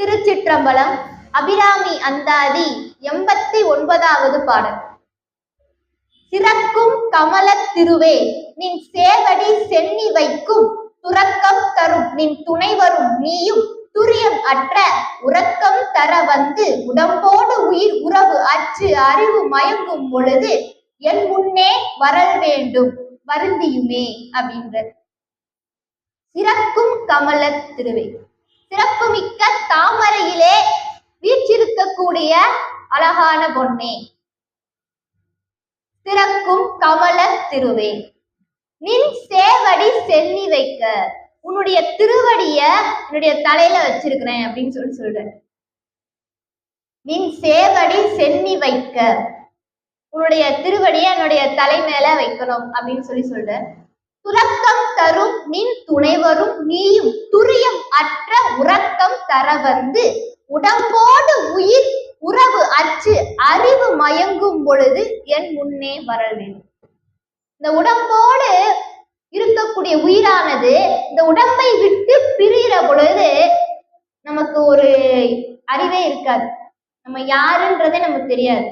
திருச்சிற்றம்பலம் அபிராமி அந்தாதி எண்பத்தி ஒன்பதாவது பாடல். சிறக்கும் கமலத் திருவே நின் சேவடி சென்னி வைக்கும் துறக்கம் தரும் நின் துணை வரும் நீயும் துரியம் அற்ற உறக்கம் தர வந்து உடம்போடு உயிர் உறவு அச்சு அறிவு மயங்கும் பொழுது என் முன்னே வரல் வேண்டும் வருந்தியுமே அப்படின்ற சிறக்கும் கமல திருவே சிறப்புமிக்க தாமரையிலே வீற்றிருக்கக்கூடிய அழகான பொன்னே. திறக்கும் கமல திருவே. நின் சேவடி சென்னி வைக்க. உன்னுடைய திருவடிய என்னுடைய தலையில வச்சிருக்கிறேன் அப்படின்னு சொல்லி சொல்றேன் நின் சேவடி சென்னி வைக்க. உன்னுடைய திருவடிய என்னுடைய தலை மேல வைக்கணும் அப்படின்னு சொல்லி சொல்ற துரக்கம் தரும் நின் துணைவரும் நீயும் துரியம் அற்ற உறக்கம் தர வந்து உடம்போடு உயிர் உறவு அச்சு அறிவு மயங்கும் பொழுது என் முன்னே வர வேண்டும் இந்த உடம்போடு இருக்கக்கூடிய உயிரானது இந்த உடம்பை விட்டு பிரிகிற பொழுது நமக்கு ஒரு அறிவே இருக்காது. நம்ம யாருன்றதே நமக்கு தெரியாது.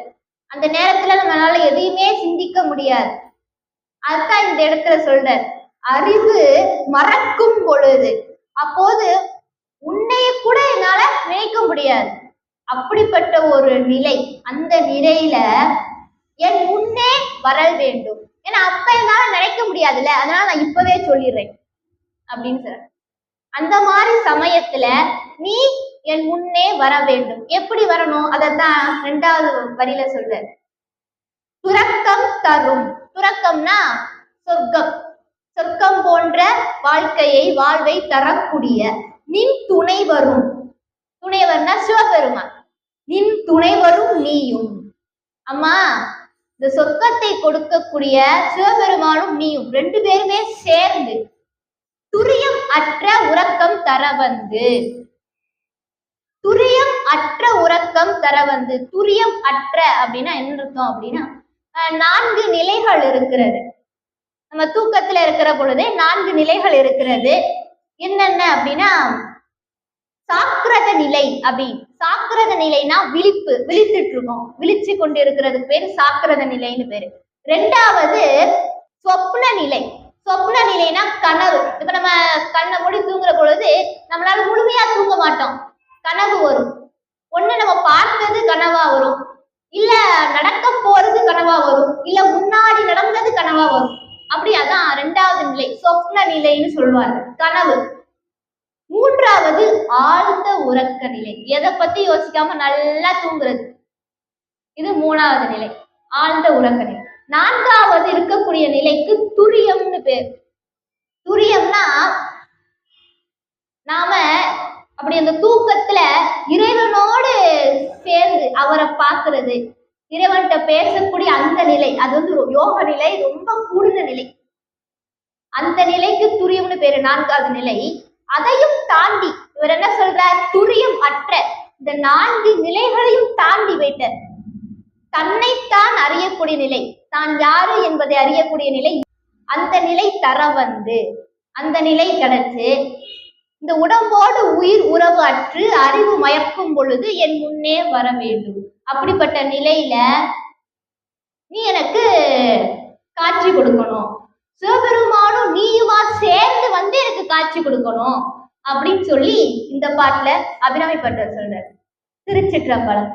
அந்த நேரத்துல நம்மளால எதையுமே சிந்திக்க முடியாது. அதுதான் இந்த இடத்துல சொல்ற அறிவு மறக்கும் பொழுது. அப்போது உன்னைய கூட என்னால நினைக்க முடியாது. அப்படிப்பட்ட ஒரு நிலை அந்த நிலையில என் முன்னே வரல் வேண்டும். ஏன்னா அப்ப என்னால நினைக்க முடியாதுல்ல. அதனால நான் இப்பவே சொல்லிடுறேன். அப்படின்னு சொல்ற அந்த மாதிரி சமயத்துல நீ என் முன்னே வர வேண்டும். எப்படி வரணும்? அதைத்தான் ரெண்டாவது வரியில சொல்ற துரக்கம் தரும். துறக்கம்னா சொர்க்கம். சொர்க்கம் போன்ற வாழ்க்கையை வாழ்வை தரக்கூடிய நின் துணை வரும் துணைவர்னா சிவபெருமான். நின் துணைவரும் நீயும். அம்மா இந்த சொர்க்கத்தை கொடுக்கக்கூடிய சிவபெருமானும் நீயும் ரெண்டு பேருமே சேர்ந்து துரியம் அற்ற உறக்கம் தர வந்து. துரியம் அற்ற உறக்கம் தர வந்து. துரியம் அற்ற அப்படின்னா என்ன அர்த்தம் அப்படின்னா நான்கு நிலைகள் இருக்கிறது. நம்ம தூக்கத்துல இருக்கிற பொழுதே நான்கு நிலைகள் இருக்கிறது. என்னென்ன அப்படின்னா சாக்கிரத நிலை அப்படி சாக்கிரத நிலைனா விழிப்பு விழித்துட்டு இருக்கோம் விழிச்சு கொண்டு இருக்கிறதுக்கு பேர் சாக்கிரத நிலைன்னு பேரு. ரெண்டாவது சொப்ன நிலை. சொப்ன நிலைனா கனவு. இப்ப நம்ம கண்ணை மூடி தூங்குற பொழுது நம்மளால முழுமையா தூங்க மாட்டோம். கனவு வரும் ஒண்ணு நம்ம பார்த்தது கனவா வரும் இல்ல நடக்க போறது கனவா வரும். இல்ல முன்னாடி நடந்தது கனவா வரும். அப்படி அதான் ரெண்டாவது நிலை சொப்ன நிலைன்னு சொல்லுவாங்க. கனவு. மூன்றாவது ஆழ்ந்த உறக்க நிலை. எதை பத்தி யோசிக்காம நல்லா தூங்குறது? இது மூணாவது நிலை ஆழ்ந்த உறக்க நிலை. நான்காவது இருக்கக்கூடிய நிலைக்கு துரியம்னு பேர். துரியம்னா நாம அப்படி அந்த தூக்கத்துல இறைவனோடு சேர்ந்து அவரை பார்க்கறது. இறைவன்கிட்ட பேசக்கூடிய அந்த நிலை அது வந்து யோக நிலை ரொம்ப கூடுன நிலை. அந்த நிலைக்கு துரியம்னு பேரு நான்காவது நிலை. அதையும் தாண்டி இவர் என்ன சொல்றார்? துரியம் அற்ற இந்த நான்கு நிலைகளையும் தாண்டி வைத்தார் தன்னைத்தான் அறியக்கூடிய நிலை. தான் யாரு என்பதை அறியக்கூடிய நிலை. அந்த நிலை தர வந்து அந்த நிலை கிடைச்சு இந்த உடம்போடு உயிர் உறவு அற்று அறிவு மயக்கும் பொழுது என் முன்னே வர வேண்டும். அப்படிப்பட்ட நிலையில நீ எனக்கு காட்சி கொடுக்கணும். சிவபெருமானும் நீயுமா சேர்ந்து வந்து எனக்கு காட்சி கொடுக்கணும் அப்படின்னு சொல்லி இந்த பாட்டுல அபிராமி பட்டர் சொல்றார். திருச்சிற்றம்பலம்.